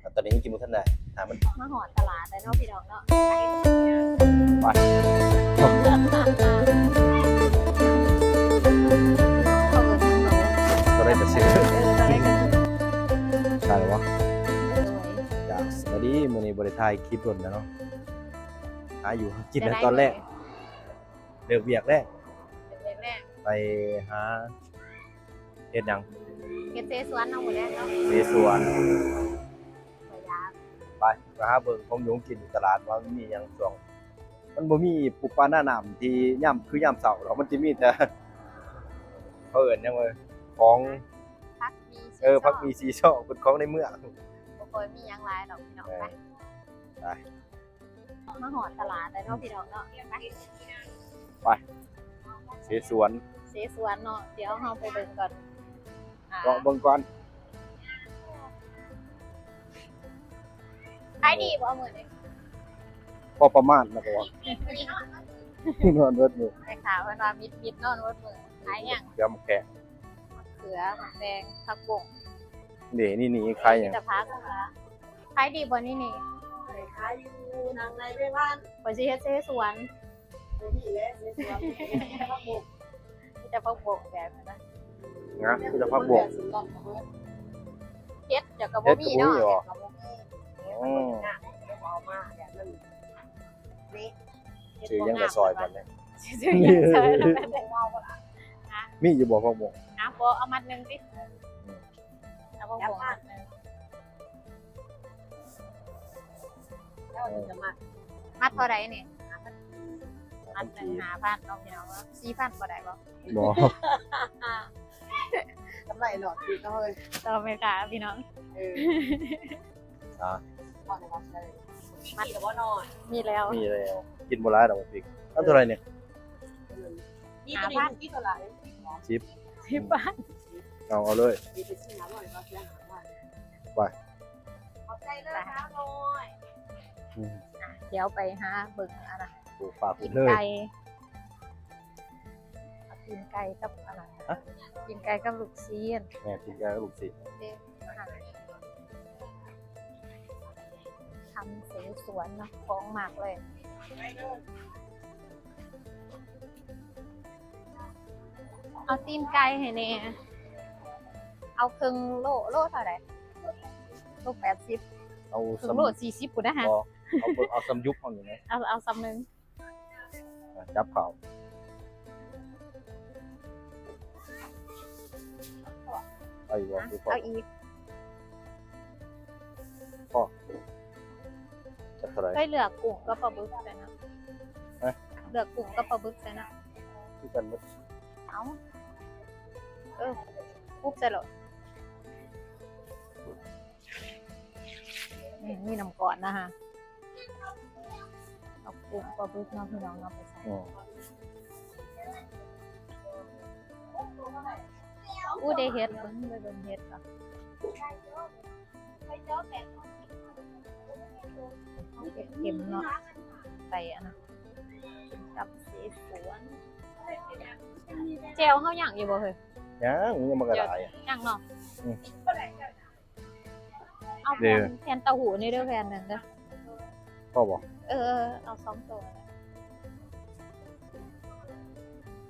แต่ตอนนี้ยังกินบ่ทันได้ถามมันมาหอดตลาดเลยเนาะพี่น้องเนาะไปเขาเอิ้นเขาเอิ้นก็ได้จะซื้อเออตอนแรกก็ใช่วะสวยจ้าสวัสดีมื้อนี้บ่ได้ถ่ายคลิปโดนแล้วเนาะหาอยู่หากินแล้วตอนแรกเลิกเวียกแรกเด็กแรกไปหาเฮ็ดหยังเกษตรสวนเอาหมดแล้วเนาะเสสวนพยายาม ไปไปหาเบิ่งของหยงกินอยู่ตลาดว่ามันมีหยังช่วง มันบ่มีปุปลาหน้าน้ำที่ย่ำคือยามเช้าหรอกมันจะมีแต่เขาเอิ้นหยังว่าของพักมีเออพักมีซีช่อเป็นของในเมือง บ่เคยมีหยังหลายดอกพี่น้องไปไป มาหอดตลาดเลยเนาะพี่น้องเนาะไปเสสวนเสสวนเนาะเดี๋ยวเฮาไปเบิ่งก่อนอ่าก็เบิ่งก่อน ขายดีบ่เอามื้อนี้พอประมาณนะบ่ว่านอนเบิดมือแต่ข่าวเพิ่นว่ามิดมิดเนอนวัดมื้อขายหยังยำแขกมะเขือมะแดงผักบุ้งเดี๋ยวนี่นี่ใครหยังมีแต่พักนะคะขายดีบ่นี่นี่ขายอยู่นางในเวบ้านข่อยสิเฮ็ดเสสวนนี่แหละเสียสวนพักบุกมีแต่ผักบุ้งแบบนั้นนะนะคือจะพักบกเฮ็ดเดี๋ยวก็บ่มีเนาะ เฮ็ดก็บ่มีหรออืมเอามาแบบนั้นนี่ชื่อยังกระซอยบัดนี้ซื้อหยังเซยแล้วแม่นได้เว้าบ่ล่ะมีอยู่บ่พักบกอะบ่เอามัดหนึงติเอาผักบุ้งมัดหนึงแล้วจะมามัดเท่าใดนี่มัดหนึง5,000เนาะพี่น้องว่า4,000บ่ได้บ่บ่กำไรหลอดดีก็เลยต่อเมกาพี่น้อง เออ อ่าพอนะครับเลยมันกับว่านอนมีแล้วมีแล้ว กินบ่หลายดอกบ่พริกอันเท่าไหร่เนี่ยนี่ตัวนี้ที่ตัวไหนที่บ้านเอาเอาเลยมีไปซื้อน้ำหน่อยก็ซื้อน้ำหน่อยไปขอบใจเลยครับน้อยอืมเดี๋ยวไปหาเบิ่งอันน่ะปลูกปลากิกินนเลยไก่เอากินไก่กับอะไรฮะกินไก่กับลูกเสียนแม่กินยาลูกศิษย์เด็กอาำเสสวนเนาะของหมากเลย เอาตีนไก่ให้เนี่ยเอาครึ่งโลโลเท่าไหร่โลแปดสิบเอาครึ่สำงโลสี่สิบปุ่นนะฮะบ่เอาเบิ่งเอาสำยุกเอาอยู่นะเอาเอาซ้ำหนึ่งจับเขาเอาอยู่บ่คือพอเอาอีก เท่าไหร่ไปเหลือกกุ้งก็ปลาบึกใส่นะฮะ เหลือกกุ้งก็ปลาบึกใส่นะคือกันหมดเอาเออปุ๊บใส่เลยนี่มีน้ำก่อนนะฮะเอากุ้งปลาบึกเนาะพี่น้องเอาไปใส่อืออู้ได้เฮ็ดเบิ่งไปเบิ่งเฮ็ดก่อนเก็บ เข็มเนาะใส่อันนะกับสีสวนแจวเฮาย่างอยู่บ่เฮ้ยยังยังมันก็ได้อะย่างเนาะอืมเอาแผ่เดี๋ยนวแผ่นเต้าหู้นี่เด้อแผ่นหนึงเด้อพ่อบอกเออเออเอาสองตัวนะ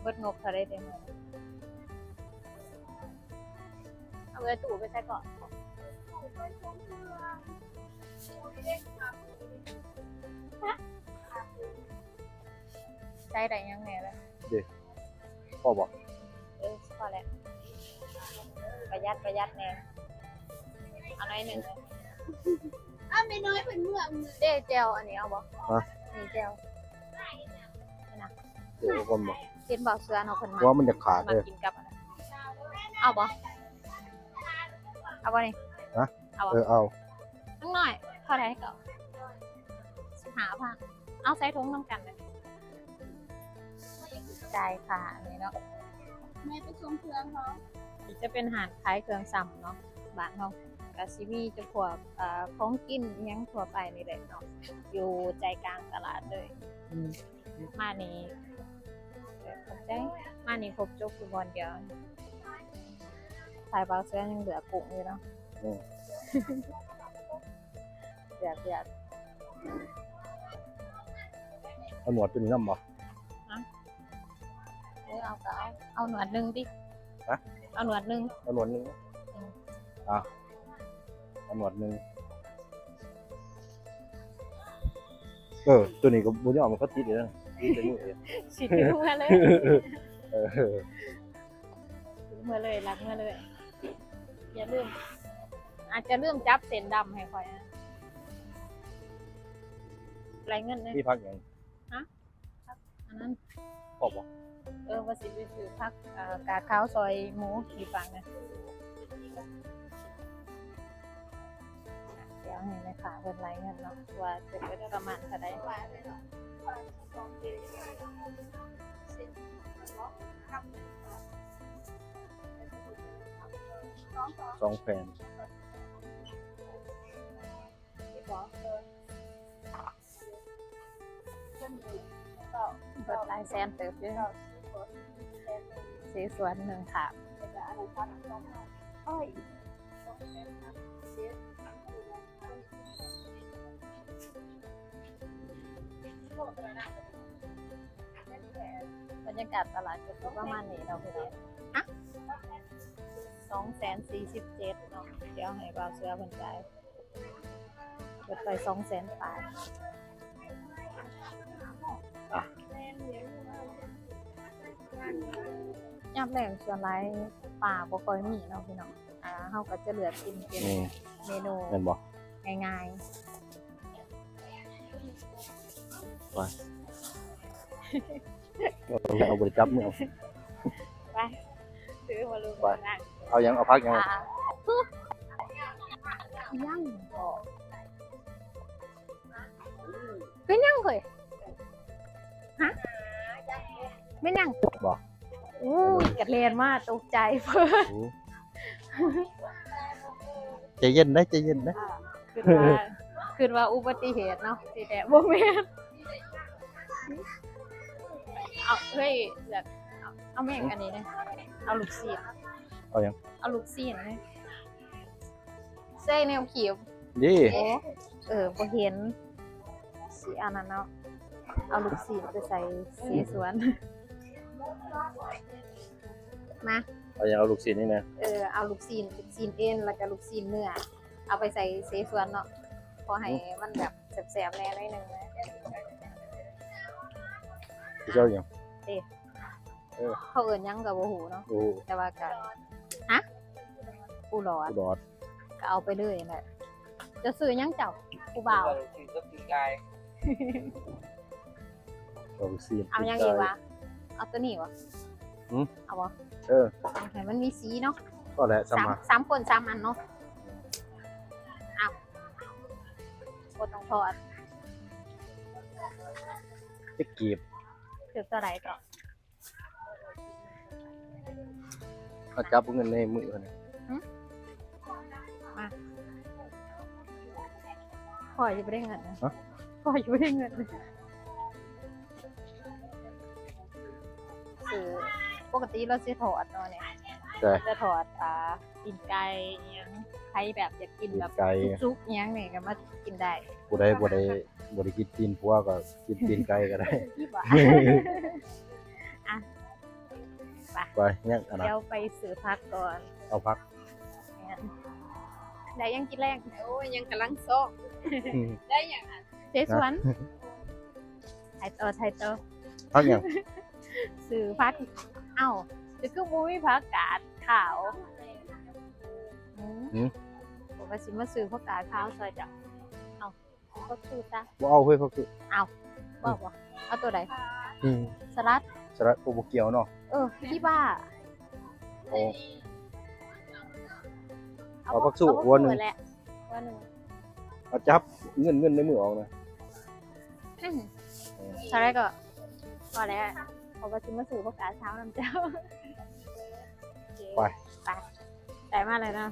เบิดงบเท่าไดเด้อเอาไว้ตู้ไปใส่ก่อน ใช้ได้ยังไงล่ะพ่อบอกเออพอแล้วประหยัดประหยัดแน่เอาหน่อยหนึ่งเลยอ้าไม่น้อยเป็นเมืองเจ๊เจลอันนี้เอาบ่นี่เจลเดี๋ยวคนบอกกินบ่เสือเนาะเพิ่นมาว่ามันจะขาดมาเลยกินกับอันนั้นเอาบ่เอาบ่นี่ฮะเอาบ่เออเอาทั้งหน่อย เท่าไหร่ก็สิบห้าพันเอาใส่ถุงน้ำกันเลยจ่ายค่ะอันนี้เนาะแม่ไปชมเพื่อนเขานี่จะเป็นอาหารขายเครื่องซ้ำเนาะบ้านเฮากะสิมีจะพวกเอ่อของกินอิหยังทั่วไปนี่แหละเนาะอยู่ใจกลางตลาดเลยมานี่เดี๋ยวผมได้มานี่ครบจบอยู่บอนเดียวสายบางเสื้อยังเหลือกุ้งอยู่เนาะอืม เดือดเดือดเอาหนวดตัวนี้นำบ่เออเอาก็เอาเอาหนวดหนึ่งดิฮะเอาหนวดหนึ่งเอาหนวดหนึงอะเอาหนวดหนึงเออ ตัวนี้ก็บ่ยอมมันก็ติดอยู่นะติดในมือเลยฉีดทิ้งมาเลยเออทิ้งมาเลยรักมาเลย อย่าลืมอาจจะลืมจับเส้นดำให้คอยนะ ไรเงินเนี่ยมีพักหยังอันนั้นพอบ่เออว่าสิไปซื้อพักเอ่อกาข้าวซอยหมูดีฟังนะเดี๋ยวให้แม่ค้าเพิ่นรายเงินเนาะว่าจะไปได้ประมาณเท่าใดสองแผ่น เปิดลายแซนเติบเยอะสีสวนหนึ่งค่ะบรรยากาศตลาดจะประมาณนี้เราะพี่น้องฮะสองแสนสี่สิบเจ็ดเนาะเดี๋ยวให้บ่าวเสือเพิ่นจ่ายเปิดไปสองแสนแปลายยามแรกส่วนหลายป่าบ่ค่อยมีเนาะพี่น้องอ่าเฮาก็จะเหลือกินเป็นนี่เมนูแม่นบ่ง่ายเอาเอาบ่ได้จับมือเอาๆไปซื้อมาลุงไปนะเอาหยังเอาพักหยังอ่ายังบ่เป็นยังเคยฮะไม่ยังบ่อู้ ยกัดเรียนมากตกใจเพิ่นโอ้ใจเย็นนะใจเย็นนะคือว่าคือว่าอุบัติเหตุเนาะสิแต่บ่แม่นเอาเฮ้ยแบบเอาเอาแม่งอันนี้นะเอาลูกซีนเอาหยังเอาลูกซีนนะใส่แนวเขียวนี่โอ้เออบ่เห็นสีอันนั้นเนาะเอาลูกซีนไปใส่สีสวน มาเอาหยังเอาลูกศิษย์นี่นะ เออเอาลูกซีนลูกซีนเอ็นแล้วก็ลูกซีนเนื้อ เอาไปใส่เสสวนเนาะพอให้มันแบบแสบๆแน่หน่อยหนึงนะพี่เจ้าหยังเขาเอิ้นหยังก็บ่ฮู้เนาะโอ้แต่ว่าก็ฮะปูหลอด อุดรก็เอาไปเลยแหละจะซื้อหยังเจ้าปูบ่าวเอาลูกศิษย์เอาหยังอีกวะ เอาตัวนี้วะหืม เอาบ่เออเอาให้มันมีสีเนาะก็แหละสสามมาสามคนสามอันเนาะเอากดต้องทอดจะกีบคือตัวไหนก็เอาจับเงินในมือนี่พ่อจะไม่ได้เงินนะพ่อจะไม่ได้เงินนะคื ปกติเราจะถอดเนาะเนี่ยใช่ จะถอดอ่ากินไก่อิหยังใครแบบอยากกินแบบไก่ ซุกๆอิหยังเนี่ยก็มากินได้บ่ได้บ่ได้บ่ได้กินตีนผัวก็กินตีนไก่ก็ได้ ที่บ่า ไปยังอันนั้นเดี๋ยวไปซื้อพักก่อนเอาพัก เนี่ยได้ยังกินแรกโอ้ยยังกำลังซอกอืมได้อย่างเจสวนไทยโตไทยโตพักหยังซื้อพัก เอ้าจะคือบูมีพักกาดขาวอืม ผมก็สิมาซื้อพักกาดขาวซอยจ้ะเอาก็ซื้อซะบ่เอาเฮ้ยพักคือบอกว่าเอาตัวไหนอืมสลัด สระโอบ่เกี่ยวเนาะ เออที่บ้าเอาเอาเอาผักสู้เอาวันหนึ่งแหละวันหนึ่งเอาจับเงินเงินในมือออกนะ อืมเท่าไรก็พอแล้ว เพราะว่าสิมาซื้อพักกาดเช้าน้ำเจ้าไป ไปแต่มาเลยนะ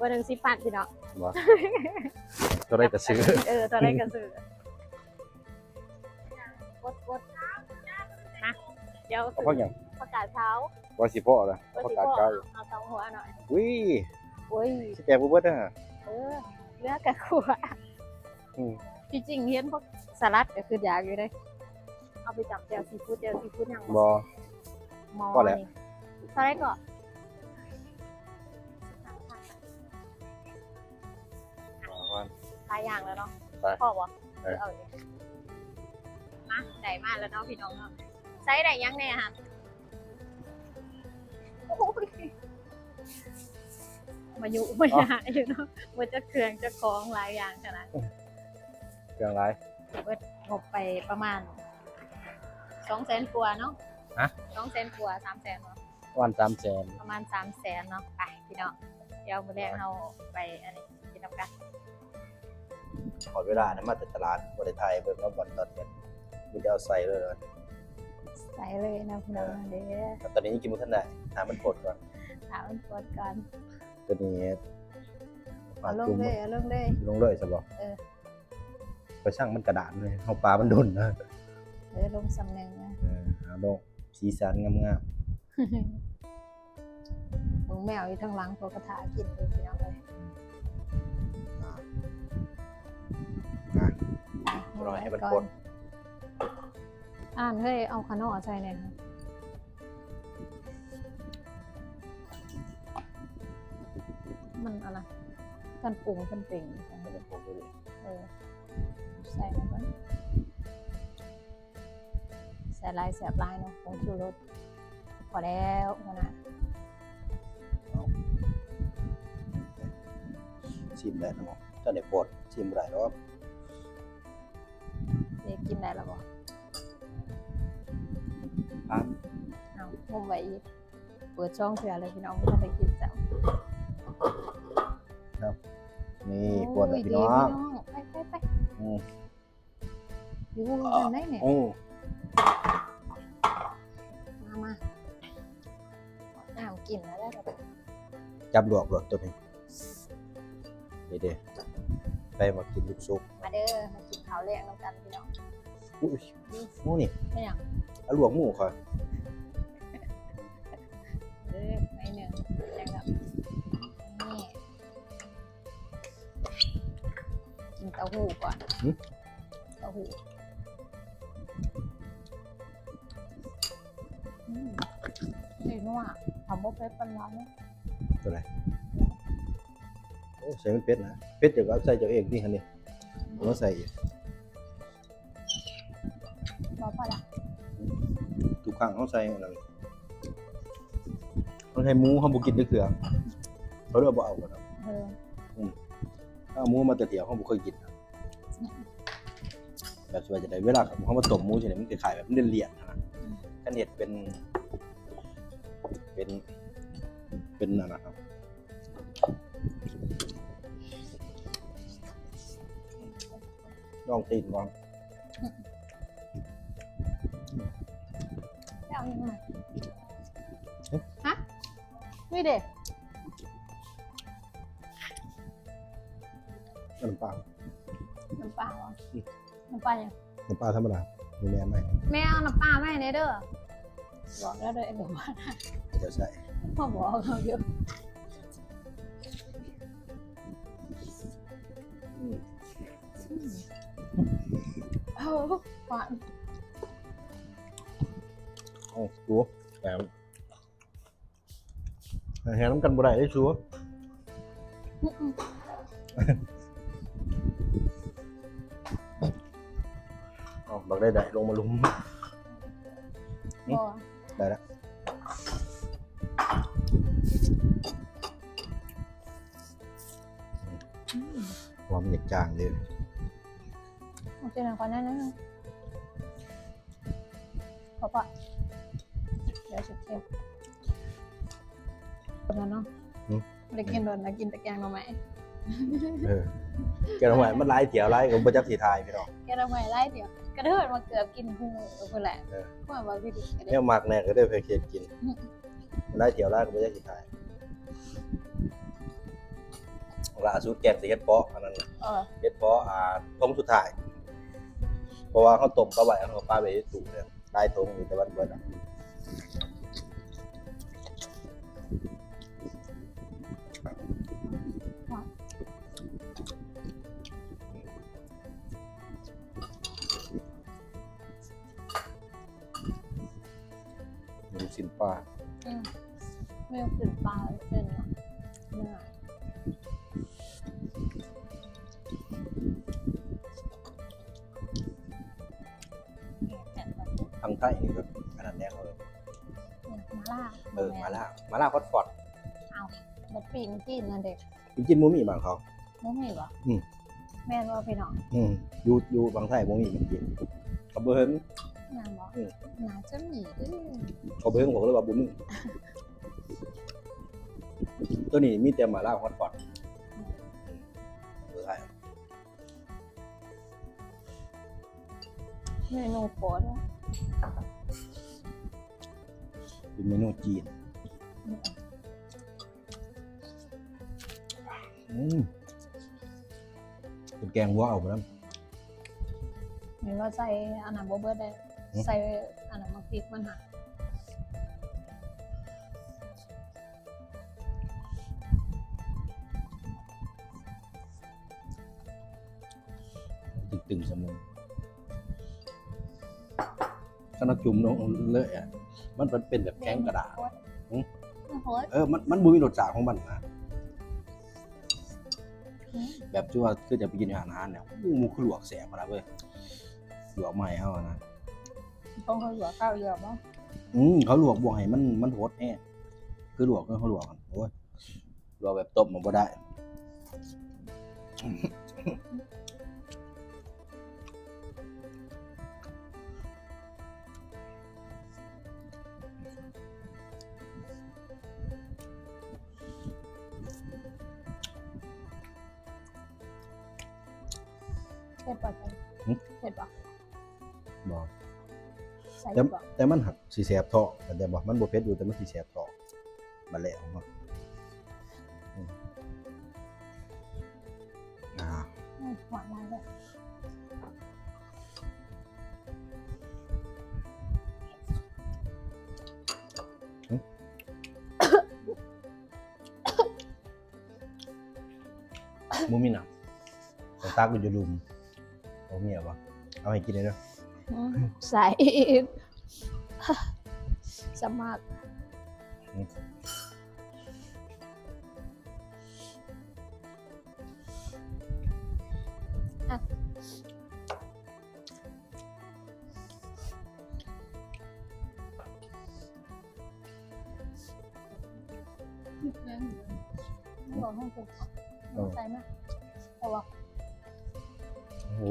วันหนึ่งสิบปันพี่เนาะบ่ตัวได้ก็ซื้อเออตอนแรกก็ซื้อกดกดนะเดี๋ยวเอาพักหยังประกาศเช้าว่าสิพ่อล่ะวันประที่กาศพ่อไก่เอาสองหัวหน่อยอุ้ยโอ้ยสิแจกบ่เบิดนะเออเลือกกับขัวอืมที่จริงเห็นพวกสลัดก็คืออยากอยู่เลย เอาไปจับแจวซีฟู้ดแจวซีฟู้ดยังบ่มอก็แล้ว นี่เท่าไหรก็ว่าหลายอย่างแล้วเนาะไปพ่อบ่เออ เอาเลยมาได้มาแล้วเนาะพี่น้องเนาะใช้ได้ยังเนี่ยฮะโอ้ยมาอยู่มาหาอยู่เนาะมันจะเครื่องจะคล้องหลายอย่างขนาด เครื่องไรเบิดงบไปประมาณ สองแสนกว่าเนาะฮะ สองแสนกว่าสามแสนเนาะวันสามแสนประมาณสามแสนเนาะไปพี่น้องเดี๋ยวมื้อแรกเราไปอันนี้กินน้ำกันขอเวลานะมาแต่ตลาดบ่ได้ถ่ายเบิ่งว่าบ่อนตอนเนี้ยมีแต่เอาใส่เลยนะใส่เลยนะพี่น้องเด้อแต่ตอนนี้ยังกินบ่ทันได้หามันปลดก่อนถามมันปวดก่อนตัวนี้เอาลงเลยเอาลงเลยลงเลยซะบ่เออ ไปช่างมันกระดานเลยเฮาปลามันดนนะ เออลงสำเนึงนะเออเอาลงสีสันงามมึงแมวอยู่ทางหลังพวกกระถากินเลยพี่น้องเลยๆอ่าอะรอให้มันปนอ่านเฮ้ยเอาขนมใส่เนี่ยค่ะมันอะไรกันปรุงกันเปล่งให้มันปนเลยเออใส่ลงไปใส่ลายแสบลายเนาะผงชูรสพอแล้วขนาดชิมได้นะหมอถ้าได้ปลดชิมบ่ได้หรอกเด็กกินได้แล้วบ่อะเอามุมไว้อีกเปิดช่องเผื่อเลยพี่น้องไม่ทันได้กินจ้ะนี่ปวดแล้วพี่น้องไปไปไปอืมอยู่กันได้เนี่ยโอ้ มามาน้ำกินแล้วได้แบบจับลวกรถตัวนี้นี่เด้ไปมากินลูกซุปมาเด้อมากินข้าวแรงน้ำกันพี่น้องอุ้ยหมูนี่ไม่อย่างเอาลวกหมูค่ะเด้อไม่หนึ่งอย่างแบบนี่กินเต้าหู้ก่อนเต้าหู้ ดีนัวทำบ่เป็ดปันร้านเนี่ยตัวไหนโอ้ใส่มันเป็ดนะเป็ดเดี๋ยวก็เอาใส่เจ้าเองนี่คันนี้ผมก็ใส่อีกบอกป่ะล่ะทุกครั้งเขาใส่อันนั้นเขาใส่หมูเขาบุกินด้วยเกลือเขาเรียกว่าเอาก่อนเออถ้าเอาหมูมาแต่เดียวเขาบุเคยกินนะแบบสบายจะได้เวลาเขามาต้มหมูใช่ไหมมันจะขายแบบเลี่ยนๆนะกันเห็ดเป็น เป็นเป็นอะไรนะครับลองตีนก่อนจะเอายังไงฮะนี่เด็กน้ำปลาน้ำปลาเหรอน้ำปลายังน้ำปลาธรรมดามีแม่ไหมแม่เอาน้ำปลาไม่ในเด้อบอกแล้วเด้อเดี๋ยวว่าจะใส่พ่อบอกเขา เยอะอืมเออหวานโอ้ชัวแต่แหงน้ำกันบ่ วอื้อหืออ๋อบักได้ได้ลงมาลุมบอกได้แล้วความเหนียจางเลยเอาเจอหน่อยก่อนนะนะขอปะเดี๋ยวสุดเค็มคนนั้นเนาะไม่ได้กินโดนนะกินแต่แกงหน่อไม้เออแกทำไมมันไล่เถียวไล่กับประจักษ์สีทายพี่น้องแกงหน่อไม้ไล่เดี๋ยวกระเทิดมาเกือบกินหูเออแหละเออว่าว่าพี่ดิกระเด็เนี่ยมักแน่ก็ได้เพเคกินไล่เถียวไล่กับประจักษ์สีทาย ล่าสุดแกมสิเฮ็ดเพาะอันนั้นเออเฮ็ดเพาะอ่าทงสุดท้าย เพราะว่าเขาตบมปลาไหลเขาปลาไปตู่เนี่ยได้ทงอยู่แต่วันเบิดอะมีสินปลาไม่ต้องตื่นปลาเป็นเนื้อ ต้นี่ก็ขนาดแน่เลยมาล่าเออมาล่ามาล่าคอดฟอดเอาบัดปีนกินนั่นเด็กจริงๆบ่มีบางเขาบ่มีบ่อืมแม่นว่าพี่น้องอืมอยู่อยู่บางไทยบ่มีจริงๆเขาบ่เห็นนางบอกอืมน่าจะมีเด้อเขาบ่เห็นบอกเลยว่าบ่มีตัวนี้มีแต่มาล่าคอดฟอดเออใช่เมนูโปรดอะ เป็นเมนูจีนอืมเป็นแกงวัวเอาไปแล้วเห็นว่าใส่อันนั้นบ่เบิดได้อืมใส่อันนั้นมาพริกมันหักตึงๆสมุน ขนาดจุ่มลงเลยอะมันเป็นเป็นแบบแกงกระดาษอืมมันโหดเออ มันมันบ่มีรสชาติของมันนะอืมแบบที่ว่าคือจะไปกินอาหารอาหารเนี่ยอู้หมูคือลวกแสบมาแล้วเว้ยลวกใหม่เฮาอะนะต้องเขาเหลือข้าวเยอะบ่อืมเขาลวกบ่ให้มันมันโหดแน่คือลวกคือเขาลวกกันโอ้ยลวกแบบต้มมันบ่ได้ เผ็ดป่ะจ๊ะหึ เผ็ดป่ะบ่ใส่แต่ป่ะแต่มันหักสิแสบท้องแต่แต่บ่มันบ่เผ็ดอยู่แต่มันสิแสบท้องบัดแล้วเนาะอืมอ่าอืมหวานมากเลยบ่มีน้ำแต่ตักอยู่ลุม บ่มีอะบ่เอาให้กินได้เด้ออืมใส่อีกสมัครอะไม่บอกให้ถูกใส่ไหมแต่ว่าโอ้โห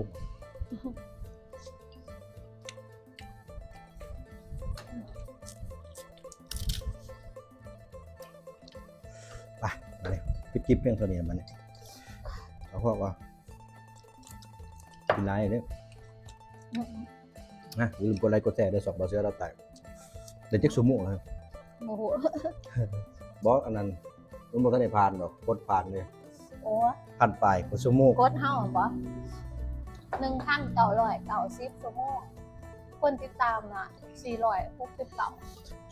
ไปมาเลยปิดคลิปเพียงเท่านี้มันยเขาบอกว่ากินไรเด้ออืมนะอย่าลืมกดไลค์กดแชร์ด้วยสองบอสเสือเราแตกเดี๋ยวเจ๊กสมุกนะครับโอ้โหบอสอันนั้นมันบอกท่านในผ่านดอกกดผ่านเลยโอ้ผ่านไปกดสมุกกดเท่าปะ หนึ่งพันเก้าร้อยเก้าสิบชั่วโมงคนติดตามอะสี่ร้อยหกสิบเก้า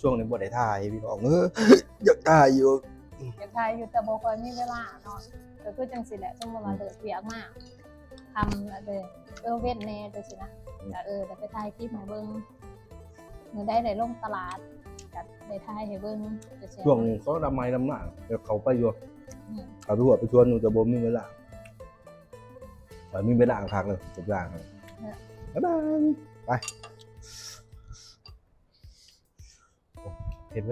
ช่วงนี้บ่ได้ถ่ายพี่น้องเอออยากถ่ายอยู่อยากทายอยู่แต่บอกว่ามีเวลาเนาะก็คือจังสิแหละสมมติว่าเลิกเวียกมากทำเลยเออเว้นแน่จังสินะแต่เออแต่ไปถ่ายคลิปให้เบิ่งเมื่อได้ได้ลงตลาดกับได้ถ่ายให้เบิ่งจะแชร์ช่วงนี้เขาดำไม้ดำหน้าเดี๋ยวเขาไปอยู่อืมเขาไปหัวไปชวนหนูแต่บ่มีเวลา แต่มีเวลาพักเลยทุกอย่างเลยบ๊ายบายไปโอ้เห็นไหม